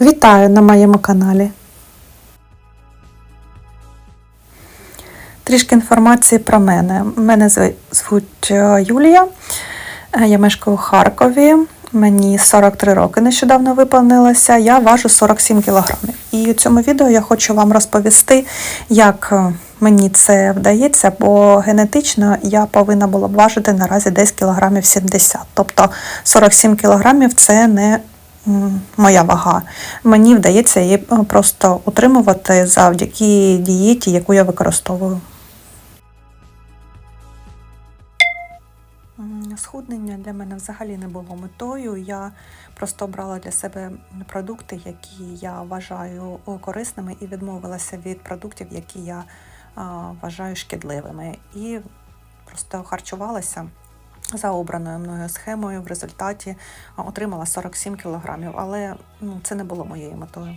Вітаю на моєму каналі. Трішки інформації про мене. Мене звуть е, Юлія. Е, Я мешкаю у Харкові. Мені 43 роки нещодавно виповнилося. Я важу 47 кілограмів. І у цьому відео я хочу вам розповісти, як е, мені це вдається, бо генетично я повинна була б важити наразі десь кілограмів 70. Тобто 47 кілограмів це не моя вага. Мені вдається її е, просто утримувати завдяки дієті, яку я використовую. Схуднення для мене взагалі не було метою. Я просто обрала для себе продукти, які я вважаю корисними, і відмовилася від продуктів, які я вважаю шкідливими. І просто харчувалася за обраною мною схемою. В результаті отримала 47 кілограмів, але ну, це не було моєю метою.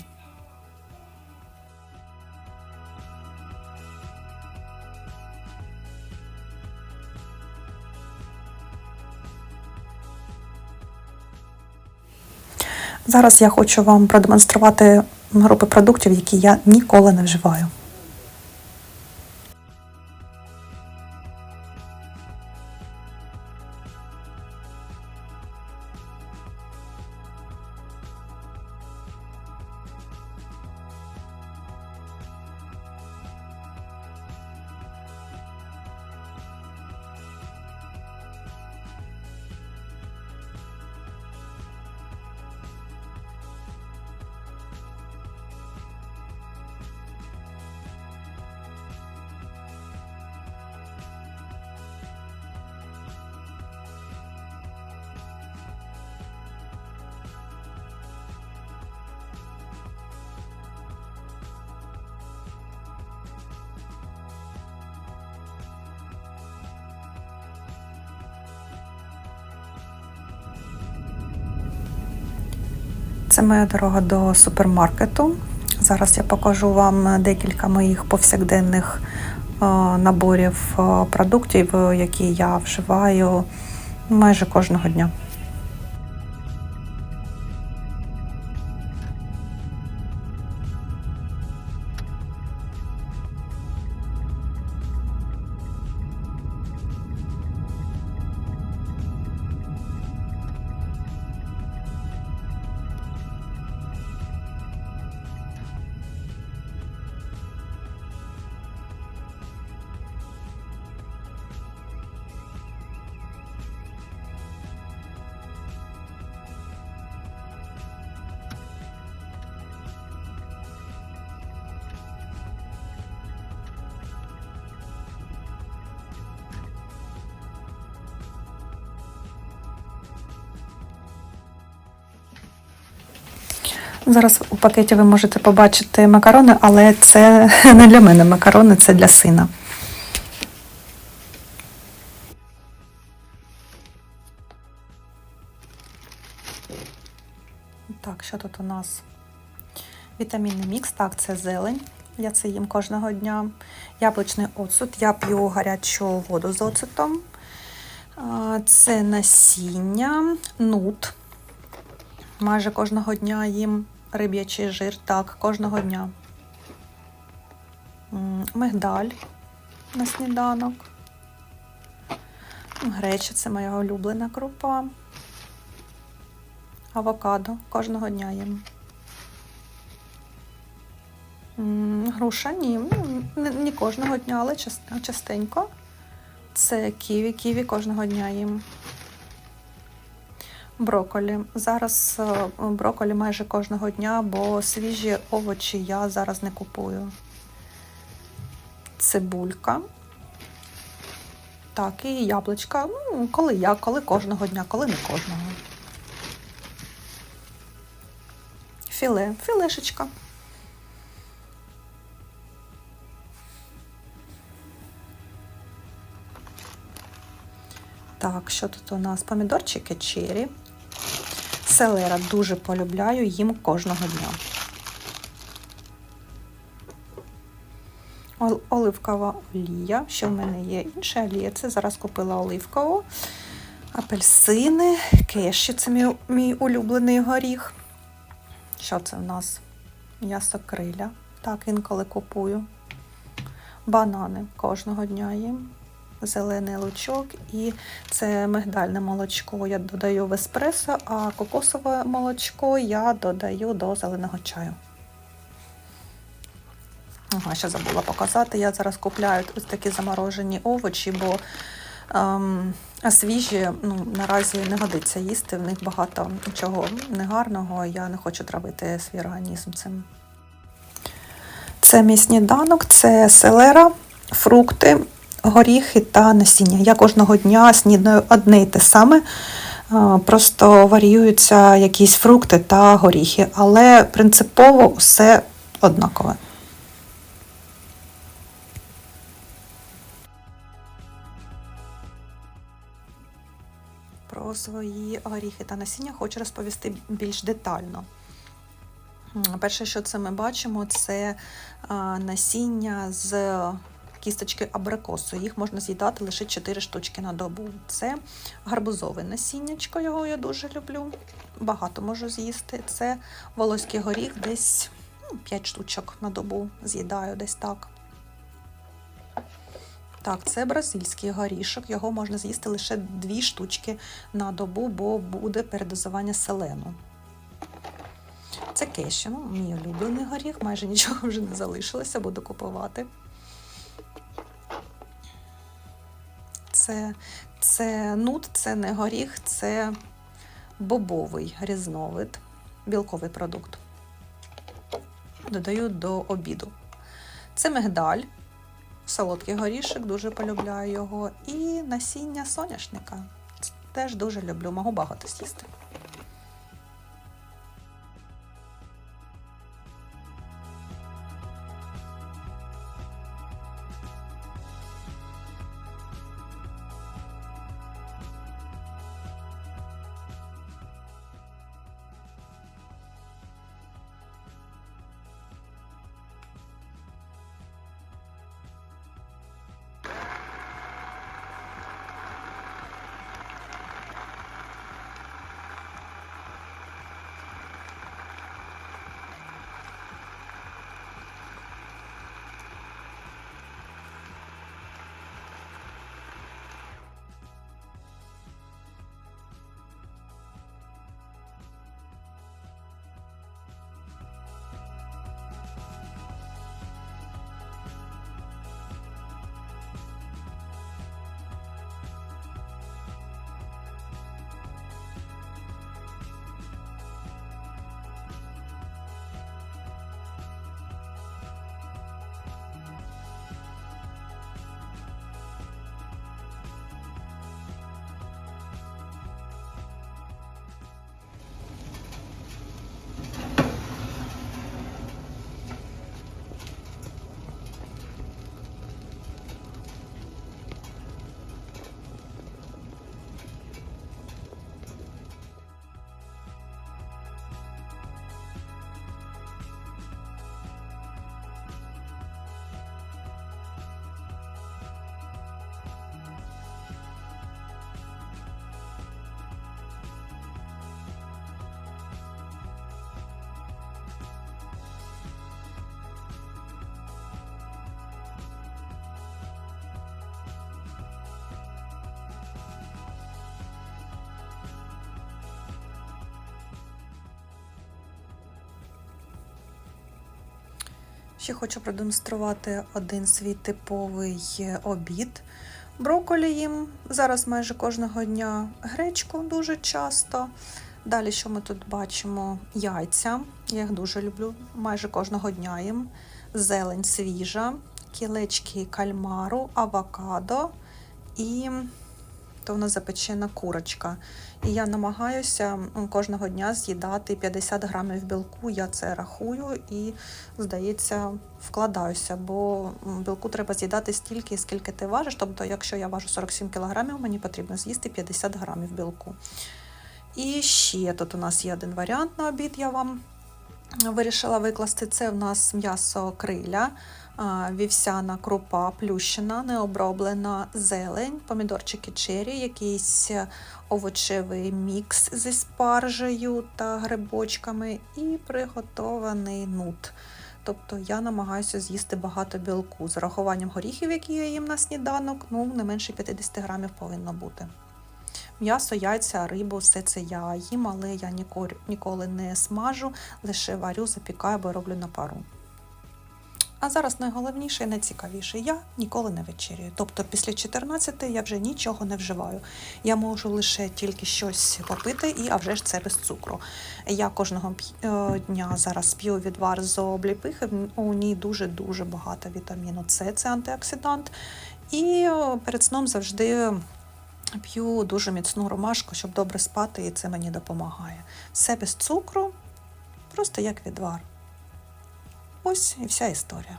Зараз я хочу вам продемонструвати групи продуктів, які я ніколи не вживаю. Це моя дорога до супермаркету. Зараз я покажу вам декілька моїх повсякденних е, наборів е, продуктів, е, які я вживаю майже кожного дня. Зараз у пакеті ви можете побачити макарони, але це не для мене макарони, це для сина. Так, що тут у нас? Вітамінний мікс, так, це зелень. Я це їм кожного дня. Яблучний оцет. Я п'ю гарячу воду з оцетом. Це насіння, нут. Майже кожного дня їм риб'ячий жир, так, кожного дня. Мигдаль на сніданок. Греча це моя улюблена крупа. Авокадо кожного дня їм. Груша ні, ну, не, не кожного дня, але частенько. Це ківі, ківі кожного дня їм. Броколі. Зараз е, броколі майже кожного дня, бо свіжі овочі я зараз не купую. Цибулька. Так, і яблучка. Ну, коли я, коли кожного дня, коли не кожного. Філе, філешечка. Так, що тут у нас? Помідорчики чері. Селера дуже полюбляю, їм кожного дня. Оливкова олія. Ще в мене є інша олія. Це зараз купила оливкову. Апельсини, кеші це мій, мій улюблений горіх. Що це в нас? М'ясо криля. Так, інколи купую. Банани кожного дня їм. Зелений лучок і це мигдальне молочко я додаю в еспресо, а кокосове молочко я додаю до зеленого чаю. Ага, ще забула показати. Я зараз купляю ось такі заморожені овочі, бо ем, свіжі ну, наразі не годиться їсти. В них багато чого негарного. Я не хочу травити свій організм цим. Це мій сніданок, це селера, фрукти, горіхи та насіння. Я кожного дня снідаю одне й те саме. Просто варіюються якісь фрукти та горіхи, але принципово все однакове. Про свої горіхи та насіння хочу розповісти більш детально. Перше, що це ми бачимо, це насіння з кісточки абрикосу. Їх можна з'їдати лише 4 штучки на добу. Це гарбузове насіннячко, його я дуже люблю. Багато можу з'їсти. Це волоський горіх, десь ну, 5 штучок на добу з'їдаю десь так. Так, це бразильський горішок. Його можна з'їсти лише 2 штучки на добу, бо буде передозування селену. Це кеші, ну, мій улюблений горіх, майже нічого вже не залишилося, буду купувати. Це, це нут, це не горіх, це бобовий різновид, білковий продукт. Додаю до обіду. Це мигдаль, солодкий горішок, дуже полюбляю його. І насіння соняшника. Теж дуже люблю, можу багато з'їсти. Ще хочу продемонструвати один свій типовий е, обід. Брокколі їм зараз майже кожного дня, гречку дуже часто. Далі, що ми тут бачимо? Яйця. Я їх дуже люблю, майже кожного дня їм. Зелень свіжа, кілечки кальмару, авокадо і то вона запечена курочка. І я намагаюся кожного дня з'їдати 50 грамів білку. Я це рахую і, здається, вкладаюся, бо білку треба з'їдати стільки, скільки ти важиш. Тобто, якщо я важу 47 кілограмів, мені потрібно з'їсти 50 грамів білку. І ще тут у нас є один варіант на обід, я вам вирішила викласти. Це в нас м'ясо криля, вівсяна крупа плющена, необроблена зелень, помідорчики чері, якийсь е, овочевий мікс зі спаржею та грибочками і приготований нут. Тобто я намагаюся з'їсти багато білку з урахуванням горіхів, які я їм на сніданок, ну не менше 50 грамів повинно бути. М'ясо, яйця, рибу, все це я їм, але я ніколи, не смажу, лише варю, запікаю або роблю на пару. А зараз найголовніше і найцікавіше, я ніколи не вечерюю. Тобто після 14 я вже нічого не вживаю. Я можу лише тільки щось попити, і а вже ж це без цукру. Я кожного е, дня зараз п'ю відвар з обліпихи. У ній дуже-дуже багато вітаміну С, це антиоксидант. І е, перед сном завжди п'ю дуже міцну ромашку, щоб добре спати, і це мені допомагає. Все без цукру, просто як відвар. Ось і вся історія.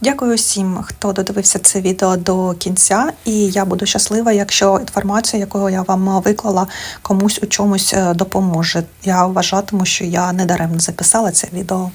Дякую всім, хто додивився це відео до кінця, і я буду щаслива, якщо інформація, яку я вам виклала, комусь у чомусь е, допоможе. Я вважатиму, що я недаремно записала це відео.